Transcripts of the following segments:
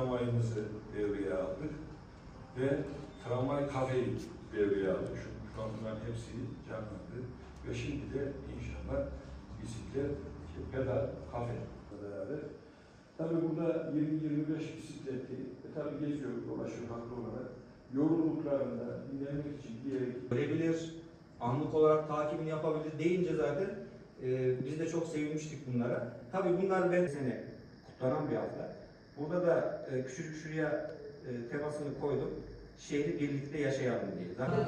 tramvayımızı devreye aldık ve tramvay kafeyi devreye aldık. Şu, bunların hepsi canlandı ve şimdi de inşallah bisiklet, pedal, kafe beraber. Tabii burada 20-25 bisikletli, e, tabii geziyor, dolaşıyor haklı olarak. Yorulduklarında dinlenmek için bir yere görebilir, anlık olarak takibini yapabilir deyince zaten e, biz de çok sevinmiştik bunlara. Tabii bunlar ben sene kutlanan bir hafta. Burada da e, küçücük şuraya e, temasını koydum. Şehri birlikte yaşayalım diye. Zaten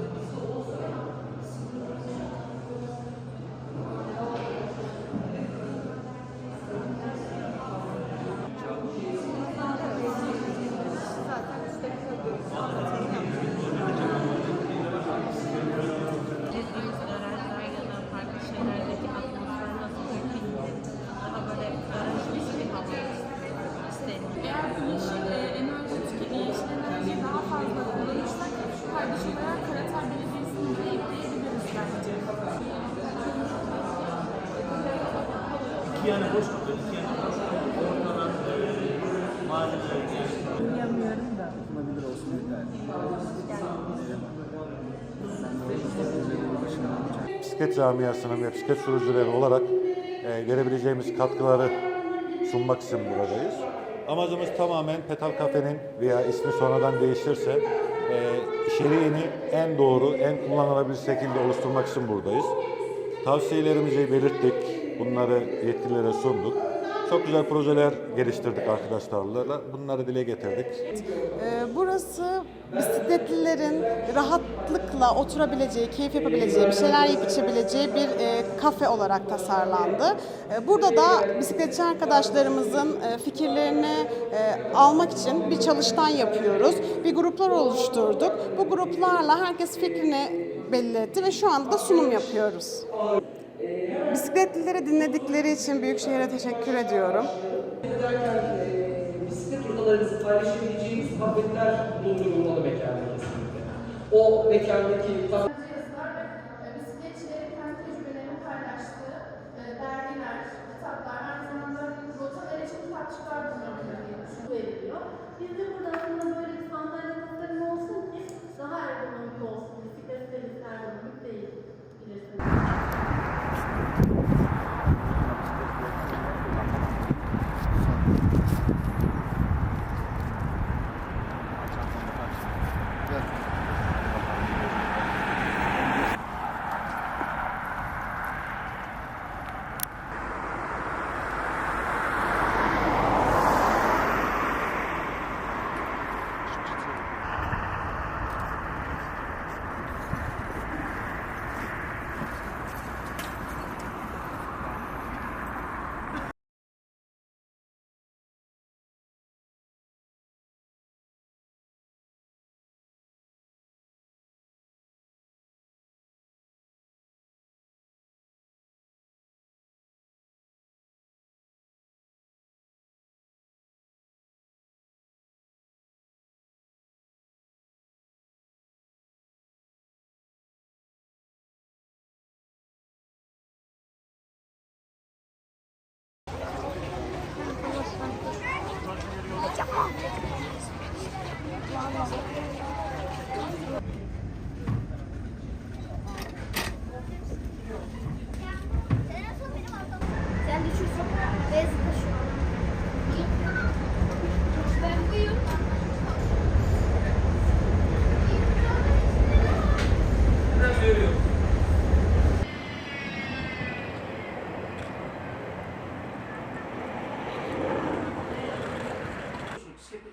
İki yana boş kalıyor, iki yana boş kalıyor. Ortadan eee malzemeler yani. Bilmiyorum da. yapılabilir olsun yeter. bisiklet camiasının ve bisiklet sürücüleri olarak e, verebileceğimiz katkıları sunmak için buradayız. Amacımız tamamen Petal Kafe'nin veya ismi sonradan değişirse e, içeriğini en doğru, en kullanılabilir şekilde oluşturmak için buradayız. Tavsiyelerimizi belirttik, bunları yetkililere sunduk. Çok güzel projeler geliştirdik arkadaşlarla, bunları dile getirdik. Ee, Burası bisikletlilerin rahatlıkla oturabileceği, keyif yapabileceği, bir şeyler yiyip içebileceği bir e, kafe olarak tasarlandı. E, Burada da bisikletçi arkadaşlarımızın e, fikirlerini e, almak için bir çalıştay yapıyoruz. Bir gruplar oluşturduk. Bu gruplarla herkes fikrini belli etti ve şu anda da sunum yapıyoruz. Bisikletlileri dinledikleri için Büyükşehir'e teşekkür ediyorum. bisiklet rotalarınızı paylaşabileceğiniz sohbetler bulundurulmalı mekanda kesinlikle. O mekandaki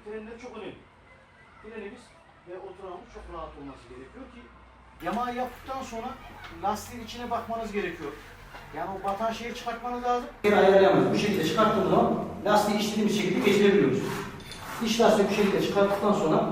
Trenler çok önemli. Frenimiz ve oturağımız çok rahat olması gerekiyor ki yamağı yaptıktan sonra lastiğin içine bakmanız gerekiyor. Yani o batan şeyi çıkartmanız lazım. Yeri ayarlayamıyoruz. Bu şekilde çıkarttığımız zaman lastiği istediğimiz şekilde geçirebiliyoruz. İç lastiği bu şekilde çıkarttıktan sonra